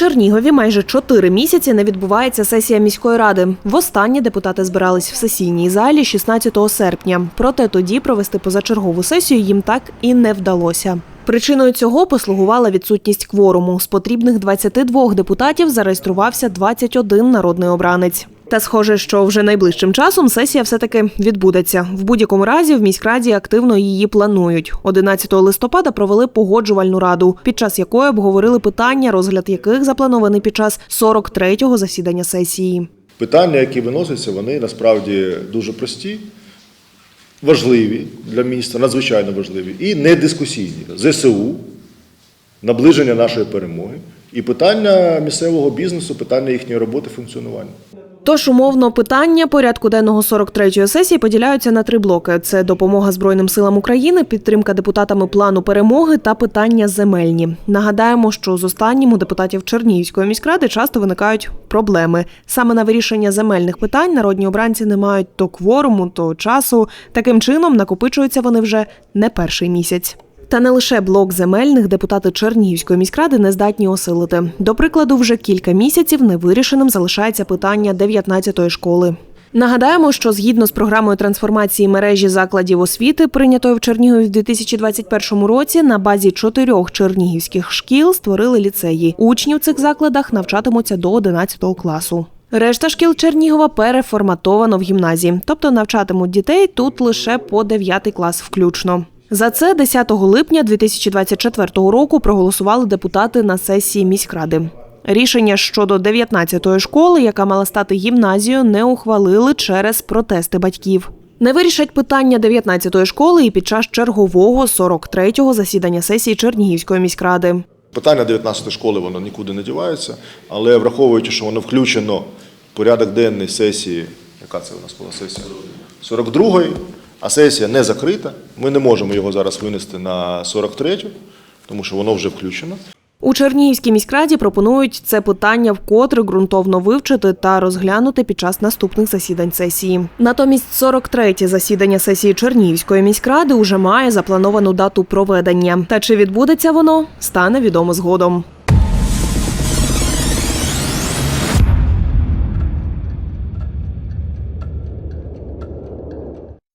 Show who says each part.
Speaker 1: Чернігові майже чотири місяці не відбувається сесія міської ради. Востаннє депутати збирались в сесійній залі 16 серпня. Проте тоді провести позачергову сесію їм так і не вдалося. Причиною цього послугувала відсутність кворуму. З потрібних 22 депутатів зареєструвався 21 народний обранець. Та схоже, що вже найближчим часом сесія все-таки відбудеться. В будь-якому разі в міськраді активно її планують. 11 листопада провели погоджувальну раду, під час якої обговорили питання, розгляд яких запланований під час 43-го засідання сесії.
Speaker 2: Питання, які виносяться, вони насправді дуже прості, важливі для міста, надзвичайно важливі і недискусійні. ЗСУ, наближення нашої перемоги і питання місцевого бізнесу, питання їхньої роботи, функціонування.
Speaker 1: Тож, умовно, питання порядку денного 43-ї сесії поділяються на три блоки: це допомога Збройним силам України, підтримка депутатами плану перемоги та питання земельні. Нагадаємо, що з останнім у депутатів Чернігівської міськради часто виникають проблеми. Саме на вирішення земельних питань народні обранці не мають то кворуму, то часу. Таким чином накопичуються вони вже не перший місяць. Та не лише блок земельних депутати Чернігівської міськради не здатні осилити. До прикладу, вже кілька місяців невирішеним залишається питання 19-ї школи. Нагадаємо, що згідно з програмою трансформації мережі закладів освіти, прийнятою в Чернігові в 2021 році, на базі чотирьох чернігівських шкіл створили ліцеї. Учні в цих закладах навчатимуться до 11 класу. Решта шкіл Чернігова переформатовано в гімназії, тобто навчатимуть дітей тут лише по 9 клас включно. За це 10 липня 2024 року проголосували депутати на сесії міськради. Рішення щодо 19-ї школи, яка мала стати гімназією, не ухвалили через протести батьків. Не вирішать питання 19-ї школи і під час чергового 43-го засідання сесії Чернігівської міськради.
Speaker 2: Питання 19 школи воно нікуди не дівається, але враховуючи, що воно включено в порядок денний сесії, яка це у нас була сесія? 42-ї, а сесія не закрита. Ми не можемо його зараз винести на 43-ю, тому що воно вже включено.
Speaker 1: У Чернігівській міськраді пропонують це питання вкотре ґрунтовно вивчити та розглянути під час наступних засідань сесії. Натомість 43-тє засідання сесії Чернігівської міськради уже має заплановану дату проведення. Та чи відбудеться воно, стане відомо згодом.